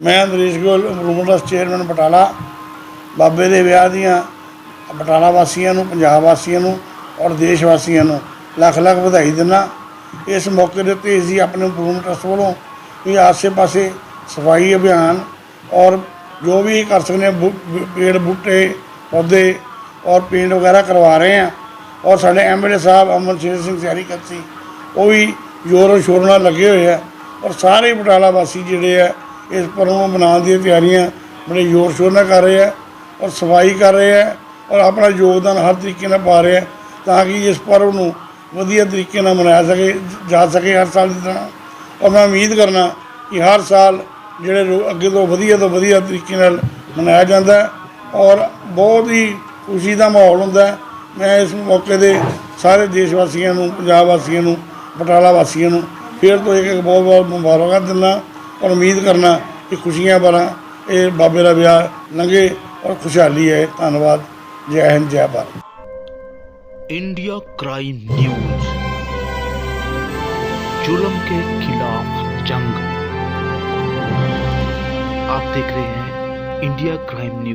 ਮੈਂ Naresh Goel improvement trust chairman Batala, ਬਾਬੇ ਦੇ ਵਿਆਹ ਦੀਆਂ ਬਟਾਲਾ ਵਾਸੀਆਂ ਨੂੰ, ਪੰਜਾਬ ਵਾਸੀਆਂ ਨੂੰ ਔਰ ਦੇਸ਼ ਵਾਸੀਆਂ ਨੂੰ ਲੱਖ ਲੱਖ ਵਧਾਈ ਦਿੰਦਾ। ਇਸ ਮੌਕੇ ਦੇ ਉੱਤੇ ਅਸੀਂ ਆਪਣੇ ਇੰਪਰੂਵਮੈਂਟ ਟਰਸਟ ਵੱਲੋਂ ਵੀ ਆਸੇ-ਪਾਸੇ ਸਫ਼ਾਈ ਅਭਿਆਨ ਔਰ ਜੋ ਵੀ ਕਰ ਸਕਦੇ ਪੇੜ, ਬੂਟੇ, ਪੌਦੇ ਔਰ ਪੇਂਟ ਵਗੈਰਾ ਕਰਵਾ ਰਹੇ ਹਾਂ। ਔਰ ਸਾਡੇ ਐਮਐਲਏ ਸਾਹਿਬ ਅਮਨ ਸ਼ੇਰ ਸਿੰਘ ਸਿਆਰੀ ਕੱਸੀ ਉਹ ਵੀ ਜ਼ੋਰ ਸ਼ੋਰ ਨਾਲ ਲੱਗੇ ਹੋਏ ਆ। ਔਰ ਸਾਰੇ ਬਟਾਲਾ ਵਾਸੀ ਜਿਹੜੇ ਆ ਇਸ ਪਰਵ ਨੂੰ ਮਨਾਉਣ ਦੀਆਂ ਤਿਆਰੀਆਂ ਬੜੇ ਜ਼ੋਰ ਸ਼ੋਰ ਨਾਲ ਕਰ ਰਹੇ ਆ ਔਰ ਸਫ਼ਾਈ ਕਰ ਰਹੇ ਆ ਔਰ ਆਪਣਾ ਯੋਗਦਾਨ ਹਰ ਤਰੀਕੇ ਨਾਲ ਪਾ ਰਹੇ ਆ ਤਾਂ ਕਿ ਇਸ ਪਰਵ ਨੂੰ ਵਧੀਆ ਤਰੀਕੇ ਨਾਲ ਮਨਾਇਆ ਸਕੇ, ਜਾ ਸਕੇ ਹਰ ਸਾਲ ਦੀ ਤਰ੍ਹਾਂ। ਔਰ ਮੈਂ ਉਮੀਦ ਕਰਨਾ ਕਿ ਹਰ ਸਾਲ ਜਿਹੜੇ ਲੋ- ਅੱਗੇ ਤੋਂ ਵਧੀਆ ਤੋਂ ਵਧੀਆ ਤਰੀਕੇ ਨਾਲ ਮਨਾਇਆ ਜਾਂਦਾ ਔਰ ਬਹੁਤ ਹੀ ਖੁਸ਼ੀ ਦਾ ਮਾਹੌਲ ਹੁੰਦਾ। ਮੈਂ ਇਸ ਮੌਕੇ ਦੇ ਸਾਰੇ ਦੇਸ਼ ਵਾਸੀਆਂ ਨੂੰ, ਪੰਜਾਬ ਵਾਸੀਆਂ ਨੂੰ, ਬਟਾਲਾ ਵਾਸੀਆਂ ਨੂੰ ਫਿਰ ਤੋਂ ਇੱਕ ਇੱਕ ਬਹੁਤ ਬਹੁਤ ਮੁਬਾਰਕਾਂ ਦਿੰਦਾ। ਔਰ ਉਮੀਦ ਕਰਨਾ ਕਿ ਖੁਸ਼ੀਆਂ ਭਰਾ ਇਹ ਬਾਬੇ ਦਾ ਵਿਆਹ ਲੰਘੇ ਔਰ ਖੁਸ਼ਹਾਲੀ ਹੈ ਧੰਨਵਾਦ ਜੈ ਹਿੰਦ ਜੈ ਭਾਰਤ इंडिया क्राइम न्यूज जुल्म के खिलाफ जंग आप देख रहे हैं इंडिया क्राइम न्यूज